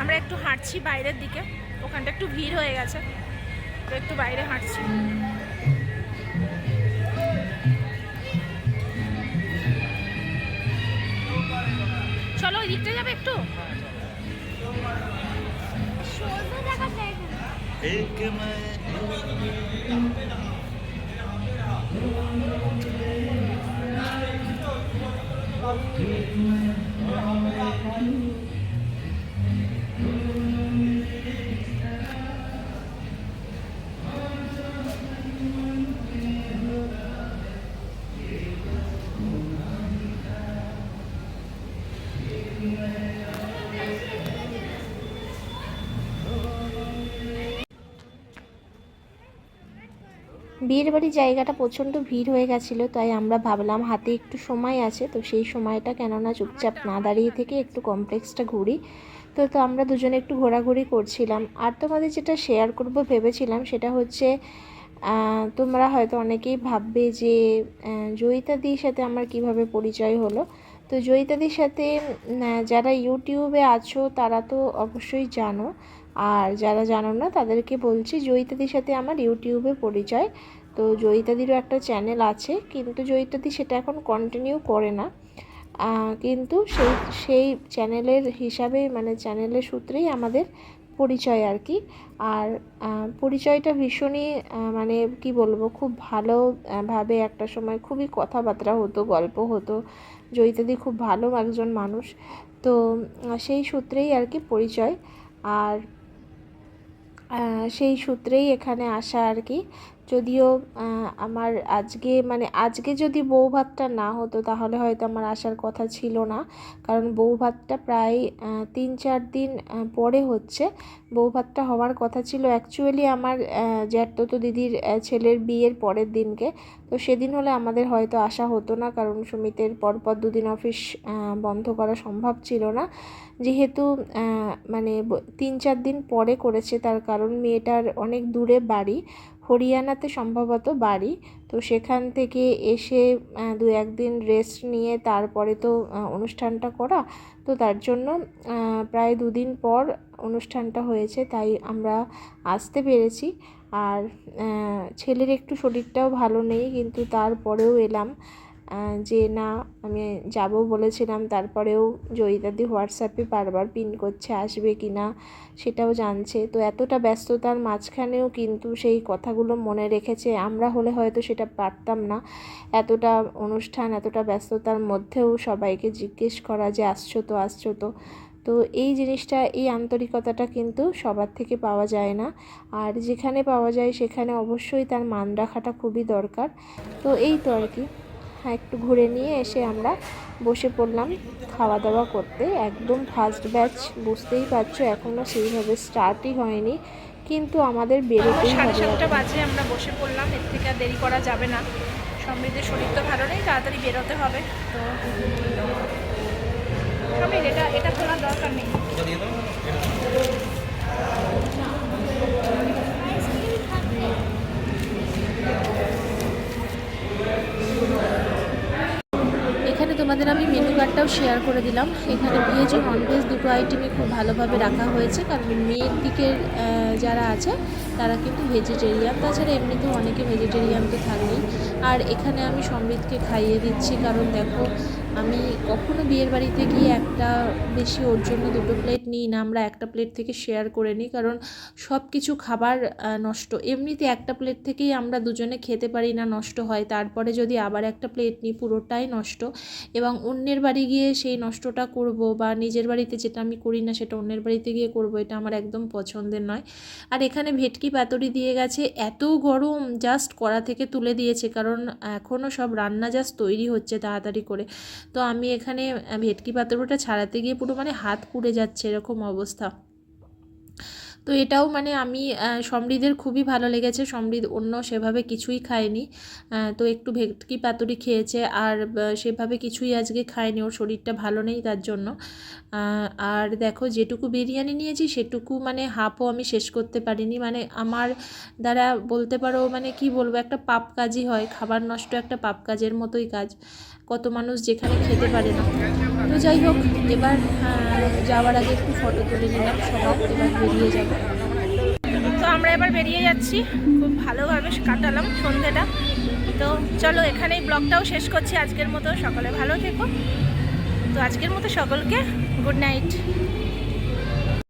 আমরা একটু হাঁটছি বাইরের দিকে। ওখানটা একটু ভিড় হয়ে গেছে। তো একটু বাইরে হাঁটছি। চলো ওই দিকটা যাবে একটু Thank you. বিয়ের বাড়ির জায়গাটা প্রচণ্ড ভিড় হয়ে গেছিল, তাই আমরা ভাবলাম হাতে একটু সময় আছে, তো সেই সময়টা কেননা চুপচাপ না দাঁড়িয়ে থেকে একটু কমপ্লেক্সটা ঘুরি। তো তো আমরা দুজনে একটু ঘোরাঘুরি করছিলাম। আর তোমাদের যেটা শেয়ার করব ভেবেছিলাম সেটা হচ্ছে তোমরা হয়তো অনেকেই ভাববে যে জয়িতাদির সাথে আমার কীভাবে পরিচয় হলো? তো জয়িতাদির সাথে যারা ইউটিউবে আছো তারা তো অবশ্যই জানো। আর যারা জানো না তাদেরকে বলছি জয়িতাদির সাথে আমার ইউটিউবে পরিচয়। তো জয়িতাদিরও একটা চ্যানেল আছে কিন্তু জয়িতাদি সেটা এখন কন্টিনিউ করে না। কিন্তু সেই সেই চ্যানেলের হিসাবে মানে চ্যানেলের সূত্রেই আমাদের পরিচয় আর কি। আর পরিচয়টা ভীষণই মানে কি বলব খুব ভালো আহ, ভাবে একটা সময় খুবই কথাবার্তা হতো গল্প হতো। জয়িতাদি খুব ভালো একজন মানুষ। তো সেই সূত্রেই আর কি পরিচয়। আর সেই সূত্রেই এখানে আসা আর কি। যদিও আমার আজকে মানে আজকে যদি বউ ভাতটা না হতো, তাহলে হয়তো আমার আসার কথা ছিল না। কারণ বউ ভাতটা প্রায় তিন চার দিন পরে হচ্ছে। বউ ভাতটা হওয়ার কথা ছিল। অ্যাকচুয়ালি আমার জ্যাঠতো দিদির ছেলের বিয়ের পরের দিনকে। তো সেদিন হলে আমাদের হয়তো আসা হতো না। কারণ সুমিতের পরপর দুদিন অফিস বন্ধ করা সম্ভব ছিল না। যেহেতু মানে তিন চার দিন পরে করেছে। তার কারণ মেয়েটার অনেক দূরে বাড়ি। হরিয়ানাতে সম্ভবত বাড়ি। তো সেখান থেকে এসে দু একদিন রেস্ট নিয়ে তারপরে তো অনুষ্ঠানটা করা। তো তার জন্য প্রায় দুদিন পর অনুষ্ঠানটা হয়েছে, তাই আমরা আসতে পেরেছি। আর ছেলের একটু শরীরটাও ভালো নেই, কিন্তু তারপরেও এলাম। যে না, আমি যাব বলেছিলাম, তারপরেও জয়িতাদি হোয়াটসঅ্যাপে বারবার পিন করছে, আসবে কি না সেটাও জানছে। তো এতটা ব্যস্ততার মাঝখানেও কিন্তু সেই কথাগুলো মনে রেখেছে। আমরা হলে হয়তো সেটা পারতাম না। এতটা অনুষ্ঠান, এতটা ব্যস্ততার মধ্যেও সবাইকে জিজ্ঞেস করা যে, আসছো তো আসছো তো? তো এই জিনিসটা, এই আন্তরিকতাটা কিন্তু সবার থেকে পাওয়া যায় না। আর যেখানে পাওয়া যায়, সেখানে অবশ্যই তার মান রাখাটা খুবই দরকার। তো এই তো আর কি। একটু ঘুরে নিয়ে এসে আমরা বসে পড়লাম খাওয়া দাওয়া করতে। একদম ফার্স্ট ব্যাচ বুঝতেই পারছ এখনও সেইভাবে স্টার্টই হয়নি। কিন্তু আমাদের বেরোতেই সাড়ে সাতটা বাজে আমরা বসে পড়লাম এর থেকে আর দেরি করা যাবে না। সমৃদ্ধের শরীর তো ভালো নেই তাড়াতাড়ি বেরোতে হবে। তো সমৃদ্ধ এটা এটা খোলার দরকার নেই এখানে তোমাদের আমি শেয়ার করে দিলাম। এখানে ভেজ ও ননভেজ দুটো আইটেমই খুব ভালোভাবে রাখা হয়েছে, কারণ মেয়ের দিকের যারা আছে, তারা কিন্তু ভেজিটেরিয়ান তাছাড়া এমনিতেও অনেকে ভেজিটেরিয়ান তো থাকেই আর এখানে আমি সমৃদ্ধকে খাইয়ে দিচ্ছি, কারণ দেখো আমি কখনো বিয়ের বাড়িতে গিয়ে একটা বেশি ওর জন্য দুটো প্লেট নিই না, আমরা একটা প্লেট থেকে শেয়ার করে নিই, কারণ সব কিছু খাবার নষ্ট। এমনিতে একটা প্লেট থেকেই আমরা দুজনে খেতে পারি না, নষ্ট হয়। তারপরে যদি আবার একটা প্লেট নিই, পুরোটাই নষ্ট। এবং অন্যের বাড়ি গিয়ে সেই নষ্টটা করব বা নিজের বাড়িতে যেটা আমি করি না, সেটা অন্যের বাড়িতে গিয়ে করব, এটা আমার একদম পছন্দের নয়। আর এখানে ভেটকি পাতুরি দিয়ে গেছে, এত গরম জাস্ট কড়া থেকে তুলে দিয়েছে, কারণ এখনও সব রান্না জাস্ট তৈরি হচ্ছে তাড়াতাড়ি করে। তো আমি এখানে ভেটকি পাতুরিটা ছাড়াতে গিয়ে পুরো মানে হাত পুড়ে যাচ্ছে এরকম অবস্থা। তো এটাও মানে আমি সমৃদ্ধের খুবই ভালো লেগেছে। সমৃদ্ধ অন্য সেভাবে কিছুই খায়নি। তো একটু ভেটকি পাতুরি খেয়েছে আর সেভাবে কিছুই আজকে খায়নি। ওর শরীরটা ভালো নেই তার জন্য। আর দেখো যেটুকু বিরিয়ানি নিয়েছি সেটুকু মানে হাফও আমি শেষ করতে পারিনি। মানে আমার দ্বারা বলতে পারো মানে কি বলব, একটা পাপ কাজই হয়। খাবার নষ্ট একটা পাপ কাজের মতোই কাজ। কত মানুষ যেখানে খেতে পারে না। তো যাই হোক, এবার যাওয়ার আগে একটু ফটো তুলে নিলাম, সবাই এবার বেরিয়ে যাব। তো আমরা এবার বেরিয়ে যাচ্ছি। খুব ভালোভাবে কাটালাম সন্ধ্যেটা তো চলো, এখানেই ব্লগটাও শেষ করছি আজকের মতো। সকলে ভালো থেকো। তো আজকের মতো সকলকে গুড নাইট